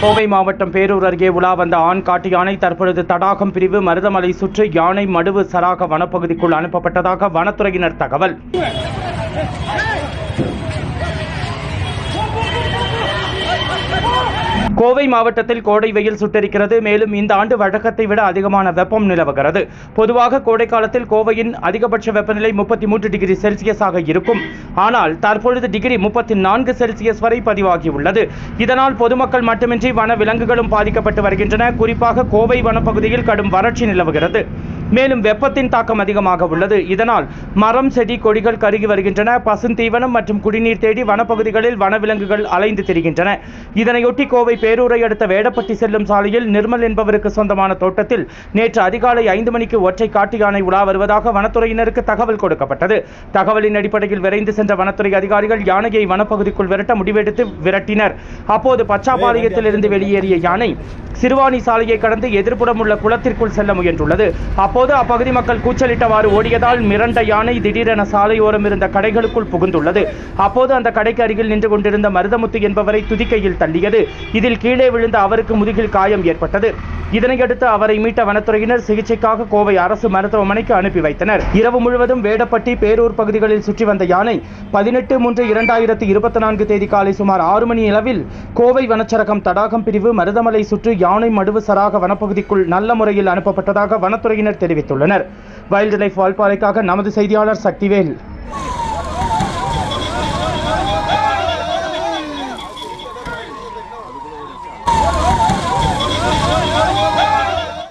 கோவை மாவட்டம் பேரூர் அருகே உலா வந்த ஆண் காட்டு யானை தற்பொழுது தடாகம் பிரிவு மருதமலை சுற்றி யானை மடுவு சராக வனப்பகுதிக்குள் அனுப்பப்பட்டதாக வனத்துறையினர் தகவல். கோவை மாவட்டத்தில் கோடை வெயில் சுட்டரிக்கிறது. மேலும் இந்த ஆண்டு வழக்கத்தை விட அதிகமான வெப்பம் நிலவுகிறது. பொதுவாக கோடை காலத்தில் கோவையின் அதிகபட்ச வெப்பநிலை முப்பத்தி மூன்று டிகிரி செல்சியஸாக இருக்கும். ஆனால் தற்பொழுது டிகிரி முப்பத்தி நான்கு செல்சியஸ் வரை பதிவாகியுள்ளது. இதனால் பொதுமக்கள் மட்டுமின்றி வன விலங்குகளும் பாதிக்கப்பட்டு வருகின்றன. குறிப்பாக கோவை வனப்பகுதியில் கடும் வறட்சி நிலவுகிறது. மேலும் வெப்பத்தின் தாக்கம் அதிகமாக உள்ளது. இதனால் மரம் செடி கொடிகள் கருகி வருகின்றன. பசுந்தீவனம் மற்றும் குடிநீர் தேடி வனப்பகுதிகளில் வனவிலங்குகள் அலைந்து திரிகின்றன. இதனையொட்டி கோவை பேரூரை அடுத்த வேடப்பட்டி செல்லும் சாலையில் நிர்மல் என்பவருக்கு சொந்தமான தோட்டத்தில் நேற்று அதிகாலை ஐந்து மணிக்கு ஒற்றை காட்டு யானை உலா வருவதாக வனத்துறையினருக்கு தகவல் கொடுக்கப்பட்டது. தகவலின் அடிப்படையில் விரைந்து சென்ற வனத்துறை அதிகாரிகள் யானையை வனப்பகுதிக்குள் விரட்ட முடிவெடுத்து விரட்டினர். அப்போது பச்சாபாளையத்தில் இருந்து வெளியேறிய யானை சிறுவாணி சாலையை கடந்து எதிர்ப்புறம் உள்ள குளத்திற்குள் செல்ல முயன்றுள்ளது. அப்போது அப்பகுதி மக்கள் கூச்சலிட்டவாறு ஓடியதால் மிரண்ட யானை திடீரென சாலையோரம் இருந்த கடைகளுக்குள் புகுந்துள்ளது. அப்போது அந்த கடைக்கு அருகில் நின்று கொண்டிருந்த மருதமுத்து என்பவரை துதிக்கையில் தள்ளியது. இதில் கீழே விழுந்த அவருக்கு முதுகில் காயம் ஏற்பட்டது. இதனையடுத்து அவரை மீட்ட வனத்துறையினர் சிகிச்சைக்காக கோவை அரசு மருத்துவமனைக்கு அனுப்பி வைத்தனர். இரவு முழுவதும் வேடப்பட்டி பேரூர் பகுதிகளில் சுற்றி வந்த யானை பதினெட்டு மூன்று இரண்டாயிரத்து இருபத்தி நான்கு தேதி காலை சுமார் ஆறு மணி அளவில் கோவை வனச்சரகம் தடாகம் பிரிவு மருதமலை சுற்று யானை மடுவு சராக வனப்பகுதிக்குள் நல்ல முறையில் அனுப்பப்பட்டதாக வனத்துறையினர் தெரிவித்துள்ளனர். வைல்டு லைஃப் வால்பாறைக்காக நமது செய்தியாளர் சக்திவேல்.